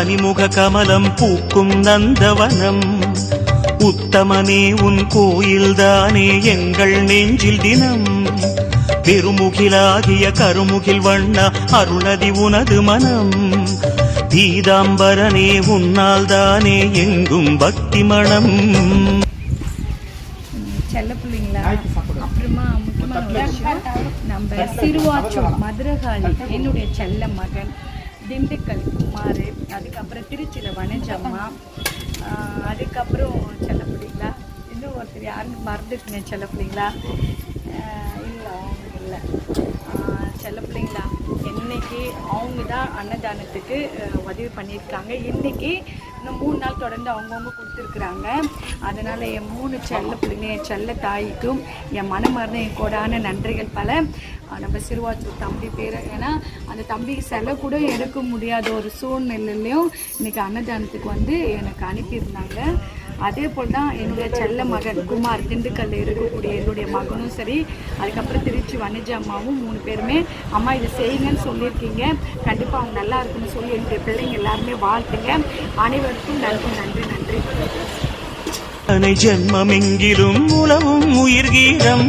கனிமுக கமலம் பூக்கும் நந்தவனம். உத்தமனே உன் கோயில்தானே எங்கள் நெஞ்சில் தினம். பெருமுகிலாகிய கருமுகில் வண்ணா அருணதி உனது மனம். பீதாம்பரனே உன்னால் தானே எங்கும் பக்தி செல்ல பிள்ளைங்களா? அப்புறமா முக்கியமான நம்ம சிறுவாச்சூர் மதுரகாளி என்னுடைய செல்ல மகன். திண்டுக்கல் குமார் அதுக்கப்புறம் திருச்சியில் வனஜம்மா அதுக்கப்புறம் செல்ல பிள்ளைங்களா இன்னும் ஒருத்தர் யாருன்னு மறந்துட்டுங்க செல்ல பிள்ளைங்களா இல்லை அவங்க இல்லை. செல்ல பிள்ளைங்களா இன்னைக்கு அவங்க தான் அன்னதானத்துக்கு உதவி பண்ணியிருக்காங்க. இன்னைக்கு இன்னும் மூணு நாள் தொடர்ந்து அவங்கவுங்க கொடுத்துருக்குறாங்க. அதனால் என் மூணு செல்ல பிள்ளைங்க என் செல்ல தாய்க்கும் என் மனமார்ந்த என் கோடான நன்றிகள் பல. நம்ம சிறுவாச்சூர் தம்பி பேர் ஏன்னா அந்த தம்பிக்கு செலவு கூட எடுக்க முடியாத ஒரு சூழ்நிலையிலையும் இன்னைக்கு அன்னதானத்துக்கு வந்து எனக்கு அனுப்பியிருந்தாங்க. அதே போல் தான் என்னுடைய செல்ல மகன் குமார் திண்டுக்கல்ல இருக்கக்கூடிய என்னுடைய மகனும் சரி அதுக்கப்புறம் திருச்சி வணிஜ அம்மாவும் மூணு பேருமே அம்மா இதை செய்யுங்கன்னு சொல்லியிருக்கீங்க. கண்டிப்பாக அவங்க நல்லா இருக்குன்னு சொல்லி என்னுடைய பிள்ளைங்க எல்லாருமே வாழ்த்துங்க. அனைவருக்கும் நன்றி நன்றி நன்றி. அனை ஜென்மமெங்கிலும் உலவும் உயிர்கீதம்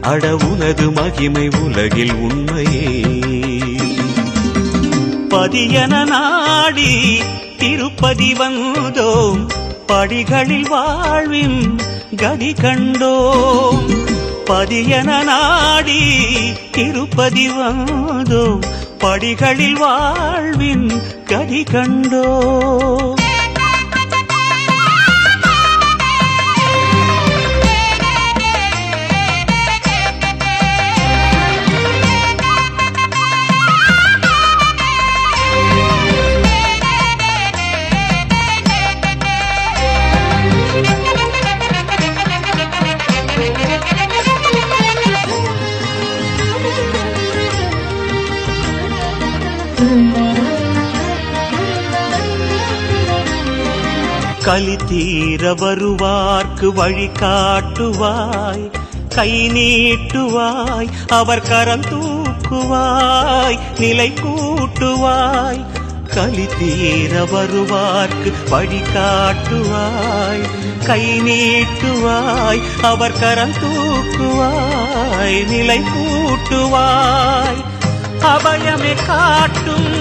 அட உனது மகிமை உலகில் உண்மையே. பதியன நாடி திருப்பதி வந்தோம் படிகளில் வாழ்வின் கதி கண்டோம். பதியன நாடி திருப்பதி வந்தோம் படிகளில் வாழ்வின் கதி கண்டோம். களி தீர வருவார்க்கு வழி காட்டுவாய் கை நீட்டுவாய் அவர் கரம் தூக்குவாய் நிலை கூட்டுவாய். களி தீர வருவார்க்கு வழி காட்டுவாய் கை நீட்டுவாய் அவர் கரம் தூக்குவாய் நிலை கூட்டுவாய். அபயமே காட்டும்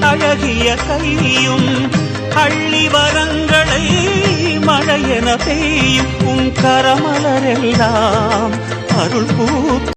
அழகிய கையும் அள்ளி வரங்களை மழையென பெய்யும் உன் கரமலரெல்லாம் அருள் பூ